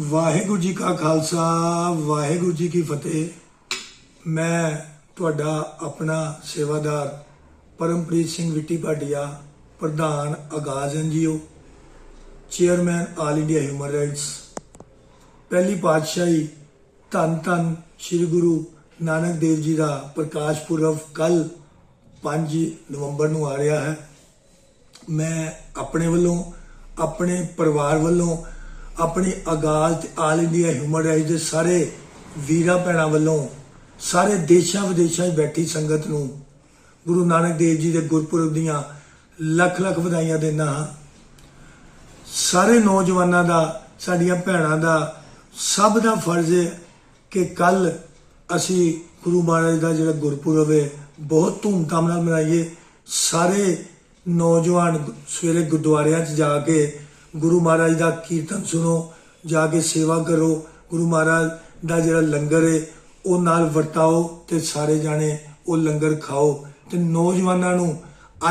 ਵਾਹਿਗੁਰੂ ਜੀ ਕਾ ਖਾਲਸਾ, ਵਾਹਿਗੁਰੂ ਜੀ ਕੀ ਫਤਿਹ। ਮੈਂ ਤੁਹਾਡਾ ਆਪਣਾ ਸੇਵਾਦਾਰ ਪਰਮਪ੍ਰੀਤ ਸਿੰਘ ਵਿੱਟੀ ਭਾਟੀਆ, ਪ੍ਰਧਾਨ Aagaz NGO chairman all India human rights. ਪਹਿਲੀ ਪਾਤਸ਼ਾਹੀ ਧੰਨ ਧੰਨ ਸ੍ਰੀ ਗੁਰੂ ਨਾਨਕ ਦੇਵ ਜੀ ਦਾ ਪ੍ਰਕਾਸ਼ ਪੁਰਬ ਕੱਲ 5 ਨਵੰਬਰ ਨੂੰ ਆ ਰਿਹਾ ਹੈ। ਮੈਂ ਆਪਣੇ ਵੱਲੋਂ, ਆਪਣੇ ਪਰਿਵਾਰ ਵੱਲੋਂ ਆਪਣੀ ਆਗਾਜ਼ ਤੇ ਆਲ ਇੰਡੀਆ ਹਿਊਮਨ ਰਾਈਟਸ ਦੇ ਸਾਰੇ ਵੀਰਾਂ ਭੈਣਾਂ ਵੱਲੋਂ ਸਾਰੇ ਦੇਸ਼ਾਂ ਵਿਦੇਸ਼ਾਂ 'ਚ ਬੈਠੀ ਸੰਗਤ ਨੂੰ ਗੁਰੂ ਨਾਨਕ ਦੇਵ ਜੀ ਦੇ ਗੁਰਪੁਰਬ ਦੀਆਂ ਲੱਖ ਲੱਖ ਵਧਾਈਆਂ ਦਿੰਦਾ ਹਾਂ। ਸਾਰੇ ਨੌਜਵਾਨਾਂ ਦਾ, ਸਾਡੀਆਂ ਭੈਣਾਂ ਦਾ ਸਭ ਦਾ ਫਰਜ਼ ਹੈ ਕਿ ਕੱਲ ਅਸੀਂ ਗੁਰੂ ਮਹਾਰਾਜ ਦਾ ਜਿਹੜਾ ਗੁਰਪੁਰਬ ਹੈ, ਬਹੁਤ ਧੂਮਧਾਮ ਨਾਲ ਮਨਾਈਏ। ਸਾਰੇ ਨੌਜਵਾਨ ਸਵੇਰੇ ਗੁਰਦੁਆਰਿਆਂ 'ਚ ਜਾ ਕੇ ਗੁਰੂ ਮਹਾਰਾਜ ਦਾ ਕੀਰਤਨ ਸੁਣੋ, ਜਾ ਕੇ ਸੇਵਾ ਕਰੋ। ਗੁਰੂ ਮਹਾਰਾਜ ਦਾ ਜਿਹੜਾ ਲੰਗਰ ਹੈ ਉਹ ਨਾਲ ਵਰਤਾਓ ਤੇ ਸਾਰੇ ਜਾਣੇ ਉਹ ਲੰਗਰ ਖਾਓ। ਤੇ ਨੌਜਵਾਨਾਂ ਨੂੰ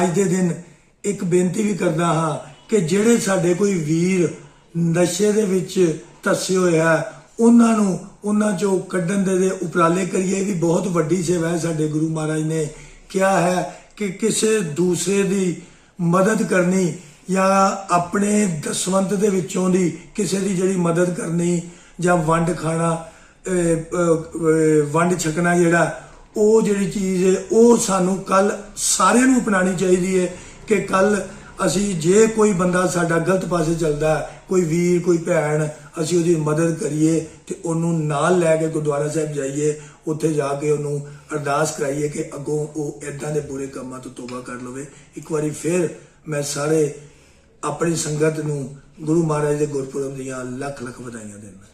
ਅੱਜ ਦੇ ਦਿਨ ਇੱਕ ਬੇਨਤੀ ਵੀ ਕਰਦਾ ਹਾਂ ਕਿ ਜਿਹੜੇ ਸਾਡੇ ਕੋਈ ਵੀਰ ਨਸ਼ੇ ਦੇ ਵਿੱਚ ਧੱਸੇ ਹੋਏ ਆ, ਉਹਨਾਂ ਨੂੰ ਉਹਨਾਂ ਚੋਂ ਕੱਢਣ ਦੇ ਦੇ ਉਪਰਾਲੇ ਕਰੀਏ। ਵੀ ਬਹੁਤ ਵੱਡੀ ਸੇਵਾ ਹੈ ਸਾਡੇ ਗੁਰੂ ਮਹਾਰਾਜ ਨੇ। ਕਿਹਾ ਹੈ ਕਿ ਕਿਸੇ ਦੂਸਰੇ ਦੀ ਮਦਦ ਕਰਨੀ ਜਾਂ ਆਪਣੇ ਦਸਵੰਤ ਦੇ ਵਿੱਚੋਂ ਦੀ ਕਿਸੇ ਦੀ ਜਿਹੜੀ ਮਦਦ ਕਰਨੀ ਜਾਂ ਵੰਡ ਖਾਣਾ ਵੰਡ ਛਕਣਾ ਜਿਹੜਾ, ਉਹ ਜਿਹੜੀ ਚੀਜ਼ ਹੈ, ਉਹ ਸਾਨੂੰ ਕੱਲ ਸਾਰਿਆਂ ਨੂੰ ਅਪਣਾਉਣੀ ਚਾਹੀਦੀ ਹੈ ਕਿ ਕੱਲ ਅਸੀਂ ਜੇ ਕੋਈ ਬੰਦਾ ਸਾਡਾ ਗਲਤ ਪਾਸੇ ਚੱਲਦਾ, ਕੋਈ ਵੀਰ, ਕੋਈ ਭੈਣ, ਅਸੀਂ ਉਹਦੀ ਮਦਦ ਕਰੀਏ ਤੇ ਉਹਨੂੰ ਨਾਲ ਲੈ ਕੇ ਗੁਰਦੁਆਰਾ ਸਾਹਿਬ ਜਾਈਏ, ਉੱਥੇ ਜਾ ਕੇ ਉਹਨੂੰ ਅਰਦਾਸ ਕਰਾਈਏ ਕਿ ਅੱਗੋਂ ਉਹ ਇਦਾਂ ਦੇ ਬੁਰੇ ਕੰਮਾਂ ਤੋਂ ਤੋਬਾ ਕਰ ਲਵੇ। ਇੱਕ ਵਾਰੀ ਫਿਰ ਮੈਂ ਸਾਰੇ ਆਪਣੀ ਸੰਗਤ ਨੂੰ ਗੁਰੂ ਮਹਾਰਾਜ ਦੇ ਗੁਰਪੁਰਬ ਦੀਆਂ ਲੱਖ ਲੱਖ ਵਧਾਈਆਂ ਦਿੰਦਾ